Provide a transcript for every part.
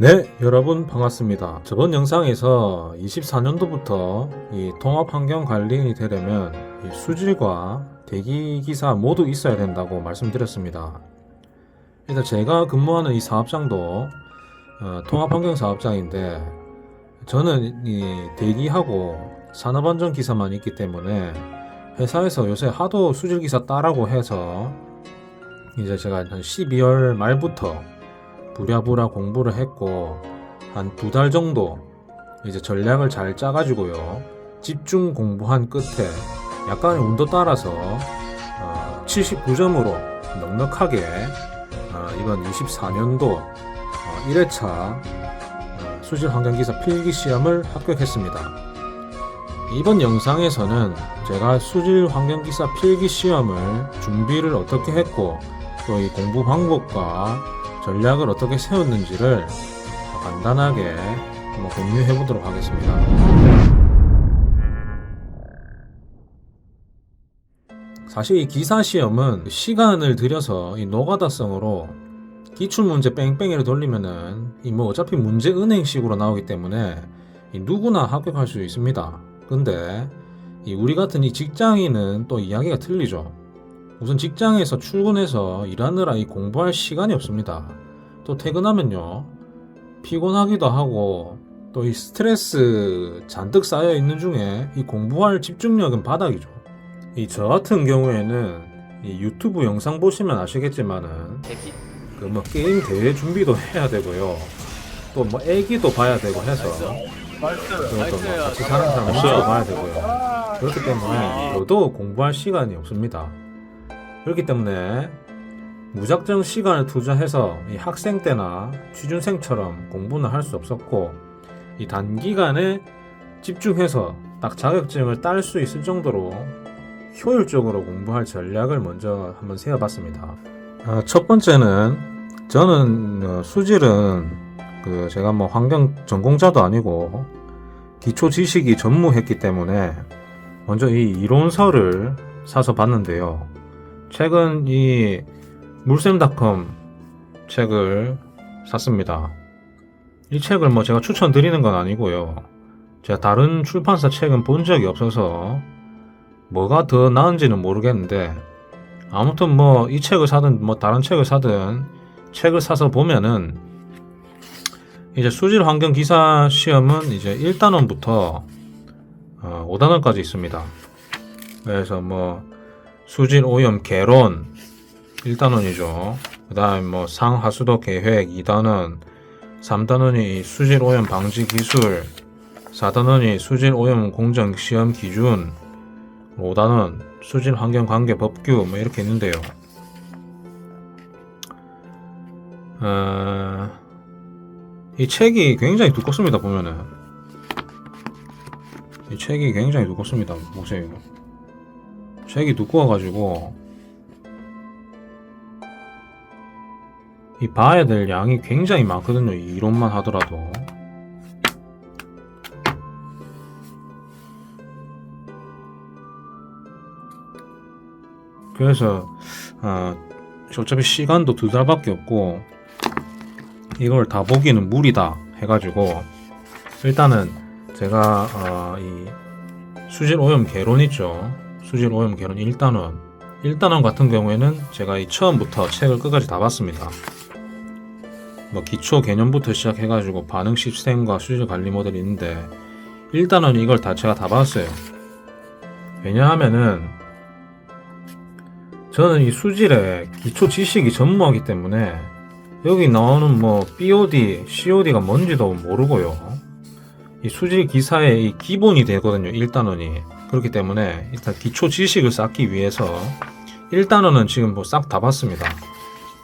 네, 여러분 반갑습니다. 저번 영상에서 24년도부터 이 통합환경관리인이 되려면 이 수질과 대기기사 모두 있어야 된다고 말씀드렸습니다. 일단 제가 근무하는 이 사업장도 어, 통합환경사업장인데 저는 이 대기하고 산업안전기사만 있기 때문에 회사에서 요새 하도 수질기사 따라고 해서 이제 제가 한 12월 말부터 부랴부랴 공부를 했고 한 두 달 정도 이제 전략을 잘 짜가지고요 집중 공부한 끝에 약간의 운도 따라서 어, 79점으로 넉넉하게 어, 이번 24년도 어, 1회차 어, 수질 환경기사 필기 시험을 합격했습니다. 이번 영상에서는 제가 수질 환경기사 필기 시험을 준비를 어떻게 했고 또 이 공부 방법과 전략을 어떻게 세웠는지를 간단하게 한번 공유해 보도록 하겠습니다. 사실 이 기사 시험은 시간을 들여서 이 노가다성으로 기출 문제 뺑뺑이를 돌리면은 이 뭐 어차피 문제 은행식으로 나오기 때문에 이 누구나 합격할 수 있습니다. 근데 이 우리 같은 이 직장인은 또 이야기가 틀리죠. 우선 직장에서 출근해서 일하느라 이 공부할 시간이 없습니다. 또 퇴근하면요. 피곤하기도 하고 또 이 스트레스 잔뜩 쌓여 있는 중에 이 공부할 집중력은 바닥이죠. 이 저 같은 경우에는 이 유튜브 영상 보시면 아시겠지만은 그 뭐 게임 대회 준비도 해야 되고요. 또 뭐 애기도 봐야 되고 해서 그것도 뭐 같이 사는 사람 수도 봐야 되고요. 그렇기 때문에 저도 공부할 시간이 없습니다. 그렇기 때문에 무작정 시간을 투자해서 이 학생 때나 취준생처럼 공부는 할 수 없었고 이 단기간에 집중해서 딱 자격증을 딸 수 있을 정도로 효율적으로 공부할 전략을 먼저 한번 세워봤습니다. 아, 첫 번째는 저는 어, 수질은 그 제가 뭐 환경 전공자도 아니고 기초 지식이 전무했기 때문에 먼저 이 이론서를 사서 봤는데요. 최근 이 물샘닷컴 책을 샀습니다. 이 책을 뭐 제가 추천드리는 건 아니고요. 제가 다른 출판사 책은 본 적이 없어서 뭐가 더 나은지는 모르겠는데 아무튼 뭐 이 책을 사든 뭐 다른 책을 사든 책을 사서 보면은 이제 수질 환경 기사 시험은 이제 1단원부터 어, 5단원까지 있습니다. 그래서 뭐 수질 오염 개론. 1단원이죠. 그 다음에 뭐 상하수도 계획. 2단원, 3단원이 수질 오염 방지 기술, 4단원이 수질 오염 공정 시험 기준, 5단원 수질 환경 관계 법규. 뭐 이렇게 있는데요. 어, 이 책이 굉장히 두껍습니다 보면은. 이 책이 굉장히 두껍습니다 보세요. 책이 두꺼워가지고 이 봐야 될 양이 굉장히 많거든요. 이 이론만 하더라도. 그래서 어, 어차피 시간도 두 달밖에 없고 이걸 다 보기는 무리다 해가지고 일단은 제가 어, 이 수질 오염 개론 있죠. 수질 오염 개론 1단원 1단원 같은 경우에는 제가 이 처음부터 책을 끝까지 다 봤습니다. 뭐 기초 개념부터 시작해가지고 반응 시스템과 수질 관리 모델이 있는데 1단원 이걸 다 제가 다 봤어요. 왜냐하면은 저는 이 수질에 기초 지식이 전무하기 때문에 여기 나오는 뭐 BOD, COD가 뭔지도 모르고요. 이 수질 기사의 이 기본이 되거든요. 1단원이. 그렇기 때문에 일단 기초 지식을 쌓기 위해서 1단원은 지금 뭐 싹 다 봤습니다.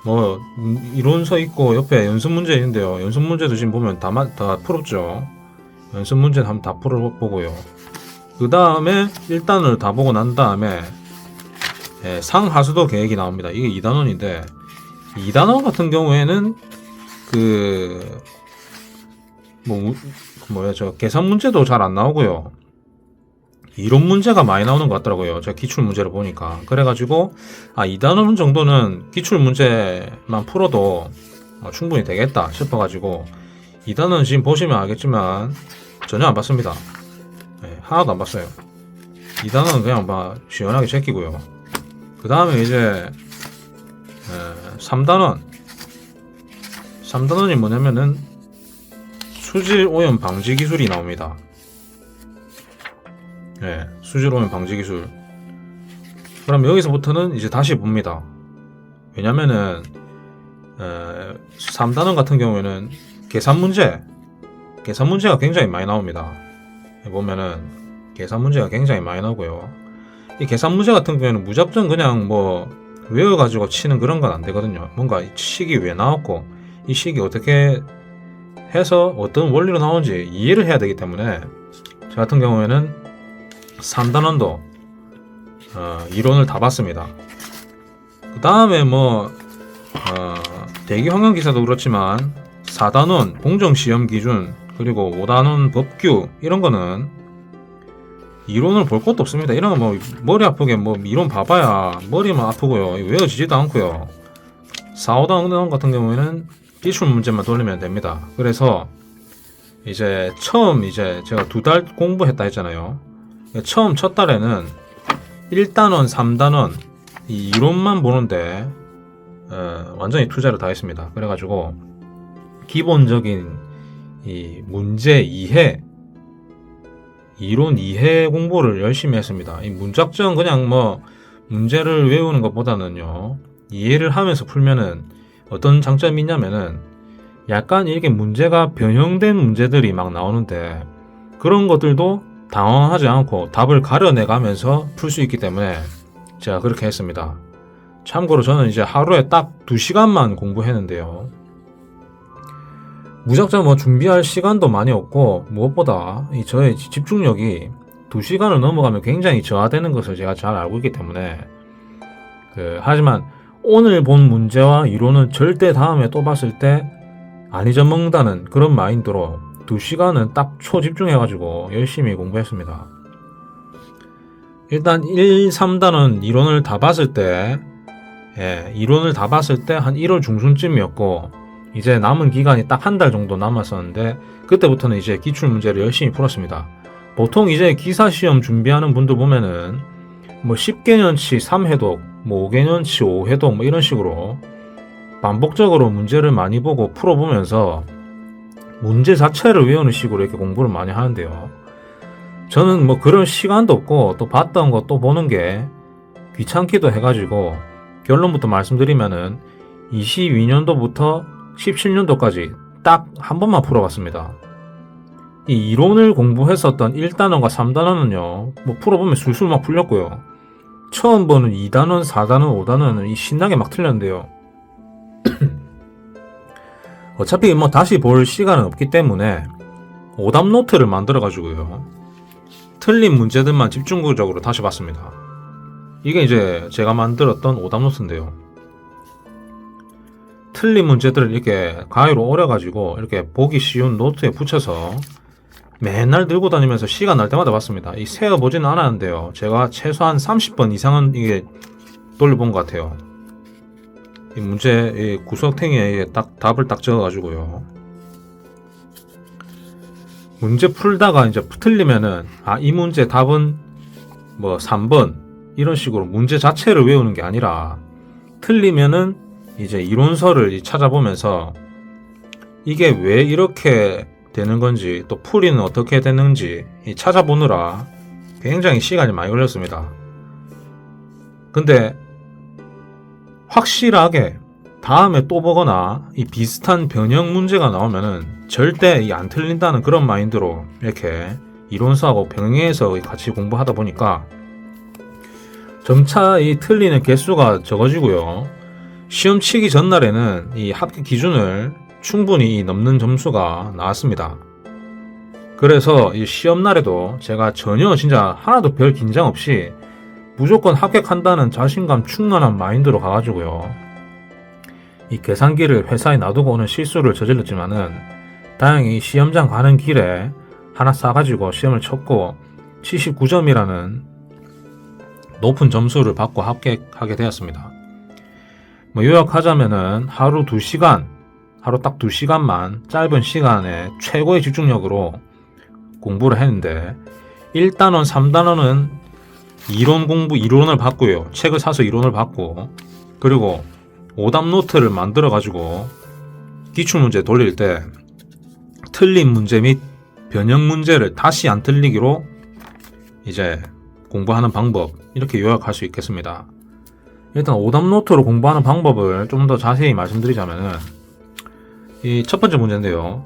뭐 음, 이론서 있고 옆에 연습 문제 있는데요. 연습 문제도 지금 보면 다, 마- 다 풀었죠. 연습 문제는 한번 다 풀어보고요. 그 다음에 1단원을 다 보고 난 다음에 예, 상하수도 계획이 나옵니다. 이게 2단원인데 2단원 같은 경우에는 그 뭐, 뭐야 저 계산 문제도 잘 안 나오고요. 이론 문제가 많이 나오는 것 같더라고요. 제가 기출 문제를 보니까. 그래가지고, 아, 2단원 정도는 기출 문제만 풀어도 어, 충분히 되겠다 싶어가지고, 2단은 지금 보시면 알겠지만 전혀 안 봤습니다. 네, 하나도 안 봤어요. 2단은 그냥 막 시원하게 제끼고요. 그 다음에 이제 3단원 3단원이 뭐냐면은 수질 오염 방지 기술이 나옵니다. 네, 수질 오염 방지 기술. 그럼 여기서부터는 이제 다시 봅니다. 왜냐면은 에, 3단원 같은 경우에는 계산 문제, 계산 문제가 굉장히 많이 나옵니다. 보면은 계산 문제가 굉장히 많이 나오고요. 이 계산 문제 같은 경우에는 무작정 그냥 뭐 외워가지고 치는 그런 건 안 되거든요. 뭔가 이 식이 왜 나왔고 이 식이 어떻게 해서 어떤 원리로 나오는지 이해를 해야 되기 때문에 저 같은 경우에는 3단원도 어, 이론을 다 봤습니다. 그 다음에 뭐 어, 대기 환경 기사도 그렇지만 4단원 공정 시험 기준 그리고 5단원 법규 이런 거는 이론을 볼 것도 없습니다. 이런 거 뭐 머리 아프게 뭐 이론 봐봐야 머리만 아프고요. 외워지지도 않고요. 4, 5단원 같은 경우에는 기출 문제만 돌리면 됩니다. 그래서 이제 처음 이제 제가 두 달 공부했다 했잖아요. 처음 첫 달에는 1단원, 3단원 이 이론만 보는데 어, 완전히 투자를 다 했습니다. 그래가지고 기본적인 이 문제 이해 이론 이해 공부를 열심히 했습니다. 이 문작정 그냥 뭐 문제를 외우는 것보다는요 이해를 하면서 풀면은 어떤 장점이 있냐면은 약간 이렇게 문제가 변형된 문제들이 막 나오는데 그런 것들도 당황하지 않고 답을 가려내 가면서 풀 수 있기 때문에 제가 그렇게 했습니다. 참고로 저는 이제 하루에 딱 2시간만 공부했는데요. 무작정 뭐 준비할 시간도 많이 없고 무엇보다 이 저의 집중력이 2시간을 넘어가면 굉장히 저하되는 것을 제가 잘 알고 있기 때문에 그 하지만 오늘 본 문제와 이론은 절대 다음에 또 봤을 때 안 잊어먹는다는 그런 마인드로 2시간은 딱 초집중해가지고 열심히 공부했습니다. 일단 1, 3단은 이론을 다 봤을 때 예, 이론을 다 봤을 때 한 1월 중순쯤이었고 이제 남은 기간이 딱 한 달 정도 남았었는데 그때부터는 이제 기출 문제를 열심히 풀었습니다. 보통 이제 기사 시험 준비하는 분들 보면은 뭐 10개년치 3회독, 뭐 5개년치 5회독 뭐 이런 식으로 반복적으로 문제를 많이 보고 풀어보면서 문제 자체를 외우는 식으로 이렇게 공부를 많이 하는데요. 저는 뭐 그런 시간도 없고 또 봤던 거 또 보는 게 귀찮기도 해가지고 결론부터 말씀드리면은 22년도부터 17년도까지 딱 한 번만 풀어봤습니다. 이 이론을 공부했었던 1단원과 3단원은요, 뭐 풀어보면 술술 막 풀렸고요. 처음 보는 2단원, 4단원, 5단원은 이 신나게 막 틀렸는데요. 어차피 뭐 다시 볼 시간은 없기 때문에 오답 노트를 만들어 가지고요. 틀린 문제들만 집중적으로 다시 봤습니다. 이게 이제 제가 만들었던 오답 노트인데요. 틀린 문제들을 이렇게 가위로 오려가지고 이렇게 보기 쉬운 노트에 붙여서 맨날 들고 다니면서 시간 날 때마다 봤습니다. 이 세어보지는 않았는데요. 제가 최소한 30번 이상은 이게 돌려본 것 같아요. 이 문제 이 구석탱이에 딱 답을 딱 적어가지고요. 문제 풀다가 이제 틀리면은 아 이 문제 답은 뭐 3번 이런 식으로 문제 자체를 외우는 게 아니라 틀리면은 이제 이론서를 찾아보면서 이게 왜 이렇게 되는 건지 또 풀이는 어떻게 되는지 찾아보느라 굉장히 시간이 많이 걸렸습니다. 근데 확실하게 다음에 또 보거나 이 비슷한 변형 문제가 나오면은 절대 이 안 틀린다는 그런 마인드로 이렇게 이론서하고 병행해서 같이 공부하다 보니까 점차 이 틀리는 개수가 적어지고요. 시험 치기 전날에는 이 합격 기준을 충분히 넘는 점수가 나왔습니다. 그래서 이 시험 날에도 제가 전혀 진짜 하나도 별 긴장 없이 무조건 합격한다는 자신감 충만한 마인드로 가가지고요. 이 계산기를 회사에 놔두고 오는 실수를 저질렀지만은 다행히 시험장 가는 길에 하나 싸가지고 시험을 쳤고 79점이라는 높은 점수를 받고 합격하게 되었습니다. 뭐 요약하자면은 하루 2시간 하루 딱 2시간만 짧은 시간에 최고의 집중력으로 공부를 했는데 1단원, 3단원은 이론 공부, 이론을 받고요. 책을 사서 이론을 받고 그리고 오답 노트를 만들어 가지고 기출 문제 돌릴 때 틀린 문제 및 변형 문제를 다시 안 틀리기로 이제 공부하는 방법 이렇게 요약할 수 있겠습니다. 일단 오답 노트로 공부하는 방법을 좀 더 자세히 말씀드리자면은 이 첫 번째 문제인데요.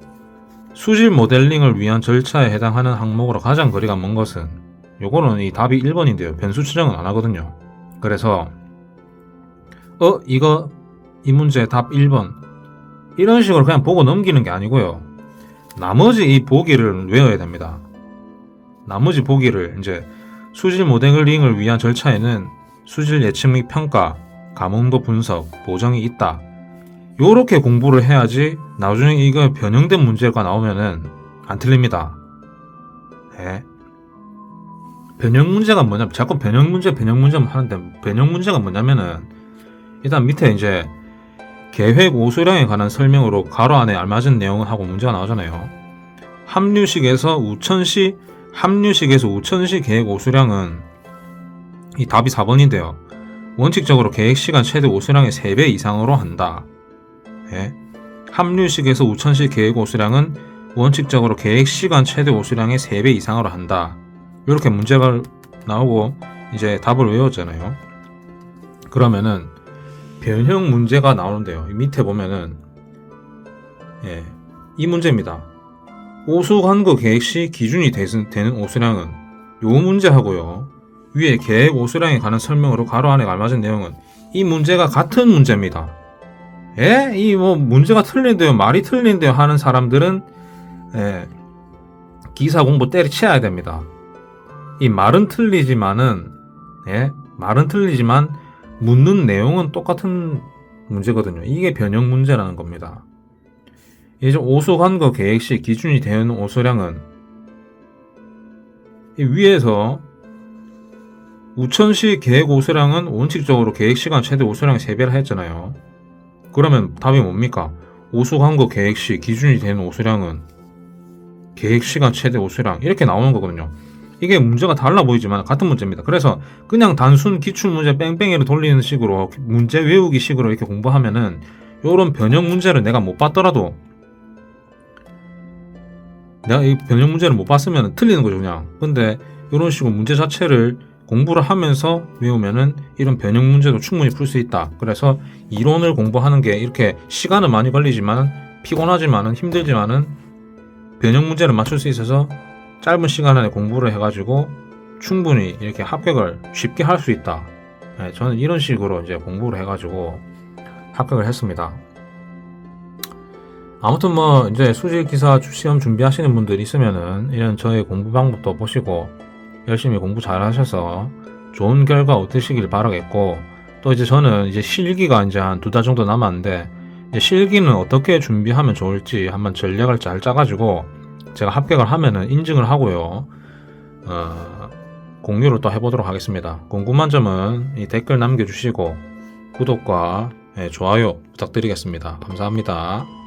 수질 모델링을 위한 절차에 해당하는 항목으로 가장 거리가 먼 것은 요거는 이 답이 1번인데요. 변수 추정은 안 하거든요. 그래서 어 이거 이 문제 답 1번 이런 식으로 그냥 보고 넘기는 게 아니고요. 나머지 이 보기를 외워야 됩니다. 나머지 보기를 이제 수질 모델링을 위한 절차에는 수질 예측 및 평가, 감흥도 분석, 보정이 있다. 요렇게 공부를 해야지 나중에 이거 변형된 문제가 나오면은 안 틀립니다. 예. 변형 문제가 뭐냐면 자꾸 변형 문제 변형 문제 하는데 변형 문제가 뭐냐면은 일단 밑에 이제 계획 오수량에 관한 설명으로 가로 안에 알맞은 내용을 하고 문제가 나오잖아요. 합류식에서 우천시 합류식에서 우천시 계획 오수량은 이 답이 4번인데요. 원칙적으로 계획 시간 최대 오수량의 3배 이상으로 한다. 예. 합류식에서 우천시 계획 오수량은 원칙적으로 계획 시간 최대 오수량의 3배 이상으로 한다. 이렇게 문제가 나오고 이제 답을 외웠잖아요. 그러면은 변형 문제가 나오는데요. 이 밑에 보면은 예, 이 문제입니다. 오수 간거 계획 시 기준이 되- 되는 오수량은 요 문제하고요. 위에 계획 오수량에 관한 설명으로 가로 안에 알맞은 내용은 이 문제가 같은 문제입니다. 예? 이 뭐 문제가 틀린데요. 말이 틀린데요. 하는 사람들은 예, 기사 공부 때려치워야 됩니다. 이 말은 틀리지만은 예, 말은 틀리지만 묻는 내용은 똑같은 문제거든요. 이게 변형 문제라는 겁니다. 이제 오수 간거 계획 시 기준이 되는 오수량은 이 위에서 우천시 계획 오수량은 원칙적으로 계획 시간 최대 오수량의 3배를 했잖아요. 그러면 답이 뭡니까? 오수 간거 계획 시 기준이 되는 오수량은 계획 시간 최대 오수량 이렇게 나오는 거거든요. 이게 문제가 달라 보이지만 같은 문제입니다. 그래서 그냥 단순 기출 문제 뺑뺑이를 돌리는 식으로 문제 외우기 식으로 이렇게 공부하면은 요런 변형 문제를 내가 못 봤더라도 내가 이 변형 문제를 못 봤으면 틀리는 거죠 그냥. 근데 이런 식으로 문제 자체를 공부를 하면서 외우면은 이런 변형 문제도 충분히 풀 수 있다. 그래서 이론을 공부하는 게 이렇게 시간은 많이 걸리지만 피곤하지만은 힘들지만은 변형 문제를 맞출 수 있어서 짧은 시간 안에 공부를 해가지고 충분히 이렇게 합격을 쉽게 할 수 있다. 네, 저는 이런 식으로 이제 공부를 해가지고 합격을 했습니다. 아무튼 뭐 이제 수질 기사 시험 준비하시는 분들 있으면은 이런 저의 공부 방법도 보시고 열심히 공부 잘 하셔서 좋은 결과 얻으시길 바라겠고 또 이제 저는 이제 실기가 이제 한 두 달 정도 남았는데 실기는 어떻게 준비하면 좋을지 한번 전략을 잘 짜가지고 제가 합격을 하면은 인증을 하고요. 어, 공유를 또 해보도록 하겠습니다. 궁금한 점은 이 댓글 남겨주시고 구독과 예, 좋아요 부탁드리겠습니다. 감사합니다.